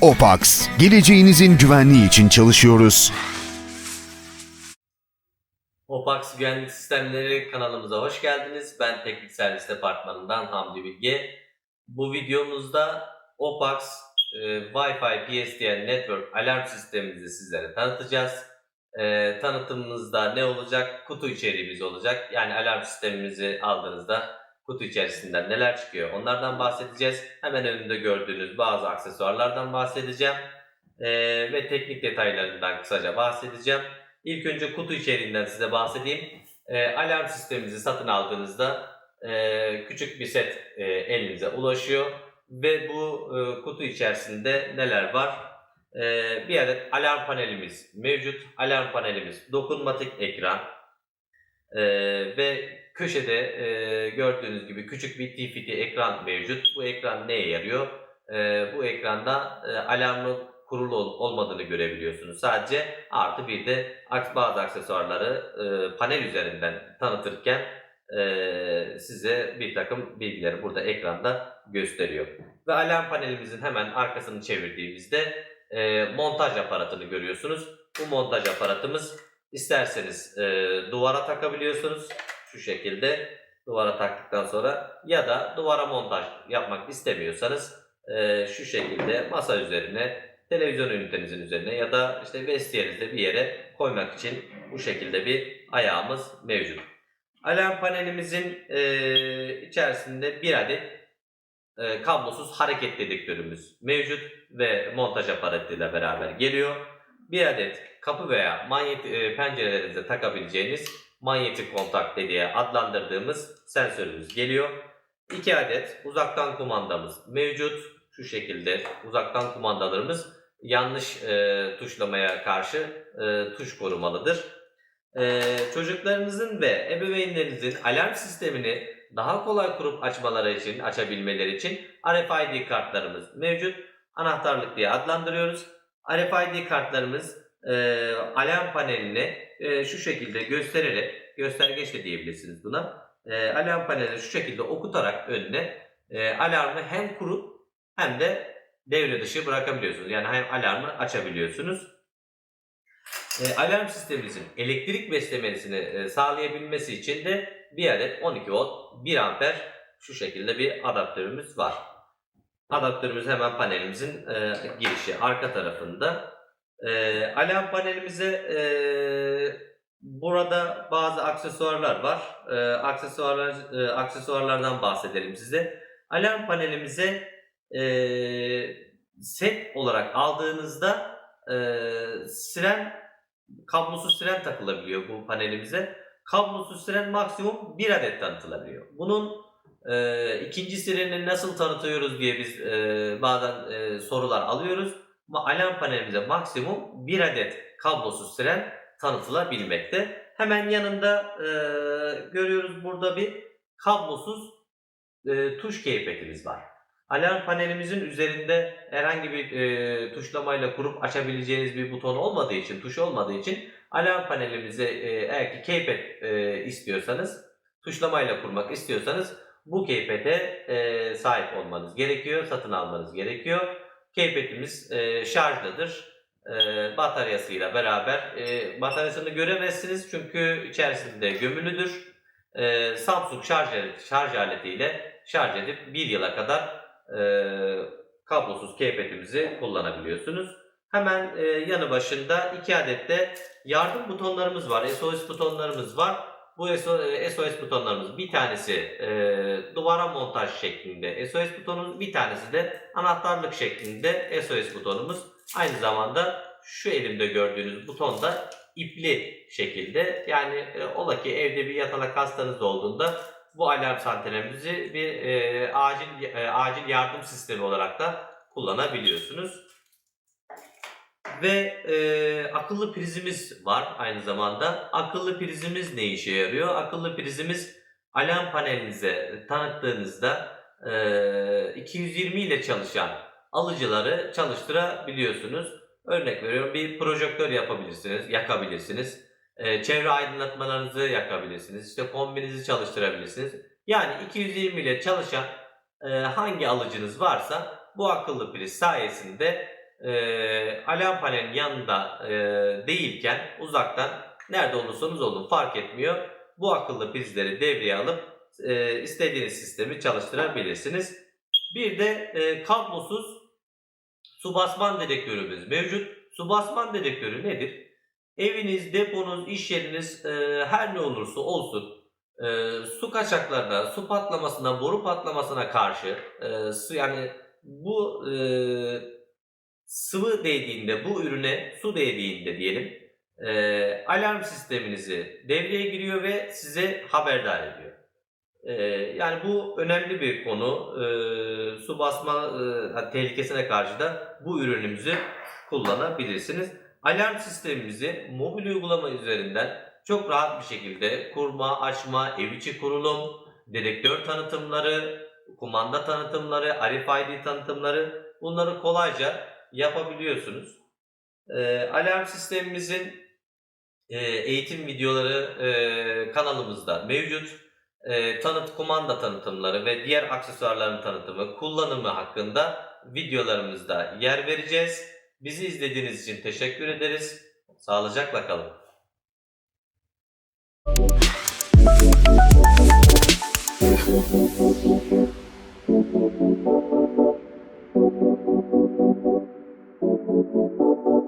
Opax, geleceğinizin güvenliği için çalışıyoruz. Opax Güvenlik Sistemleri kanalımıza hoş geldiniz. Ben Teknik Servis Departmanı'ndan Hamdi Bilge. Bu videomuzda Opax e, Wi-Fi PSTN Network alarm sistemimizi sizlere tanıtacağız. E, tanıtımımızda ne olacak? Kutu içeriğimiz olacak. Yani alarm sistemimizi aldığınızda kutu içerisinden neler çıkıyor onlardan bahsedeceğiz. Hemen önümde gördüğünüz bazı aksesuarlardan bahsedeceğim. E, ve teknik detaylarından kısaca bahsedeceğim. İlk önce kutu içeriğinden size bahsedeyim. E, alarm sistemimizi satın aldığınızda e, küçük bir set e, elinize ulaşıyor ve bu e, kutu içerisinde neler var? E, bir adet alarm panelimiz mevcut. Alarm panelimiz dokunmatik ekran E, ve köşede e, gördüğünüz gibi küçük bir TFT ekran mevcut. Bu ekran neye yarıyor? E, bu ekranda e, alarmın kurulu ol- olmadığını görebiliyorsunuz. Sadece artı bir de bazı aksesuarları e, panel üzerinden tanıtırken e, size bir takım bilgileri burada ekranda gösteriyor. Ve alarm panelimizin hemen arkasını çevirdiğimizde e, montaj aparatını görüyorsunuz. Bu montaj aparatımız isterseniz e, duvara takabiliyorsunuz şu şekilde duvara taktıktan sonra ya da duvara montaj yapmak istemiyorsanız e, şu şekilde masa üzerine televizyon ünitenizin üzerine ya da işte vestiyerinizde bir yere koymak için bu şekilde bir ayağımız mevcut. Alarm panelimizin e, içerisinde bir adet e, kablosuz hareket dedektörümüz mevcut ve montaj aparatıyla beraber geliyor. Bir adet kapı veya manyet e, pencerelerinize takabileceğiniz manyetik kontak diye adlandırdığımız sensörümüz geliyor. İki adet uzaktan kumandamız mevcut. Şu şekilde uzaktan kumandalarımız yanlış e, tuşlamaya karşı e, tuş korumalıdır. E, çocuklarınızın ve ebeveynlerinizin alarm sistemini daha kolay kurup açmaları için, açabilmeleri için RFID kartlarımız mevcut. Anahtarlık diye adlandırıyoruz. RFID kartlarımız e, alarm paneline e, şu şekilde göstererek, göstergeç de diyebilirsiniz buna. E, alarm panelini şu şekilde okutarak önüne e, alarmı hem kurup hem de devre dışı bırakabiliyorsunuz. Yani hem alarmı açabiliyorsunuz. E, alarm sistemimizin elektrik beslemesini e, sağlayabilmesi için de bir adet 12 volt 1 amper şu şekilde bir adaptörümüz var. Adaptörümüz hemen panelimizin e, girişi arka tarafında. E, alarm panelimize e, burada bazı aksesuarlar var. E, aksesuarlar e, aksesuarlardan bahsedelim size. Alarm panelimize e, set olarak aldığınızda e, siren kablosuz siren takılabiliyor bu panelimize. Kablosuz siren maksimum bir adet tanıtılabiliyor. Bunun e, ikinci sirenini nasıl tanıtıyoruz diye biz e, bazen e, sorular alıyoruz. Ama alarm panelimize maksimum bir adet kablosuz siren tanıtılabilmekte. Hemen yanında e, görüyoruz burada bir kablosuz e, tuş keypetimiz var. Alarm panelimizin üzerinde herhangi bir e, tuşlamayla kurup açabileceğiniz bir buton olmadığı için, tuş olmadığı için alarm panelimize e, eğer ki keypad e, istiyorsanız, tuşlamayla kurmak istiyorsanız bu keypad'e e, sahip olmanız gerekiyor, satın almanız gerekiyor. Keypad'imiz e, şarjdadır. E, bataryasıyla beraber e, bataryasını göremezsiniz çünkü içerisinde gömülüdür. E, Samsung şarj, şarj aletiyle şarj edip bir yıla kadar e, kablosuz keypad'imizi kullanabiliyorsunuz. Hemen e, yanı başında iki adet de yardım butonlarımız var. SOS butonlarımız var. Bu SO- e, SOS butonlarımız bir tanesi e, duvara montaj şeklinde SOS butonumuz, bir tanesi de anahtarlık şeklinde SOS butonumuz. Aynı zamanda şu elimde gördüğünüz buton da ipli şekilde yani e, ola ki evde bir yatalak hastanız olduğunda bu alarm santralimizi bir e, acil e, acil yardım sistemi olarak da kullanabiliyorsunuz. Ve e, akıllı prizimiz var aynı zamanda. Akıllı prizimiz ne işe yarıyor? Akıllı prizimiz alarm panelinize tanıttığınızda e, 220 ile çalışan alıcıları çalıştırabiliyorsunuz. Örnek veriyorum bir projektör yapabilirsiniz, yakabilirsiniz. E, çevre aydınlatmalarınızı yakabilirsiniz. İşte kombinizi çalıştırabilirsiniz. Yani 220 ile çalışan e, hangi alıcınız varsa bu akıllı priz sayesinde e, alarm yanında e, değilken uzaktan nerede olursanız olun fark etmiyor. Bu akıllı prizleri devreye alıp e, istediğiniz sistemi çalıştırabilirsiniz. Bir de e, kablosuz su basman dedektörümüz mevcut. Su basman dedektörü nedir? Eviniz, deponuz, iş yeriniz e, her ne olursa olsun e, su kaçaklarına, su patlamasına, boru patlamasına karşı e, su yani bu e, sıvı değdiğinde, bu ürüne su değdiğinde diyelim e, alarm sisteminizi devreye giriyor ve size haberdar ediyor. E, yani bu önemli bir konu. E, su basma e, tehlikesine karşı da bu ürünümüzü kullanabilirsiniz. Alarm sistemimizi mobil uygulama üzerinden çok rahat bir şekilde kurma, açma, ev içi kurulum, dedektör tanıtımları, kumanda tanıtımları, Arif ID tanıtımları bunları kolayca yapabiliyorsunuz. E, alarm sistemimizin e, eğitim videoları e, kanalımızda mevcut. E, tanıt kumanda tanıtımları ve diğer aksesuarların tanıtımı, kullanımı hakkında videolarımızda yer vereceğiz. Bizi izlediğiniz için teşekkür ederiz. Sağlıcakla kalın. Thank you. Thank you.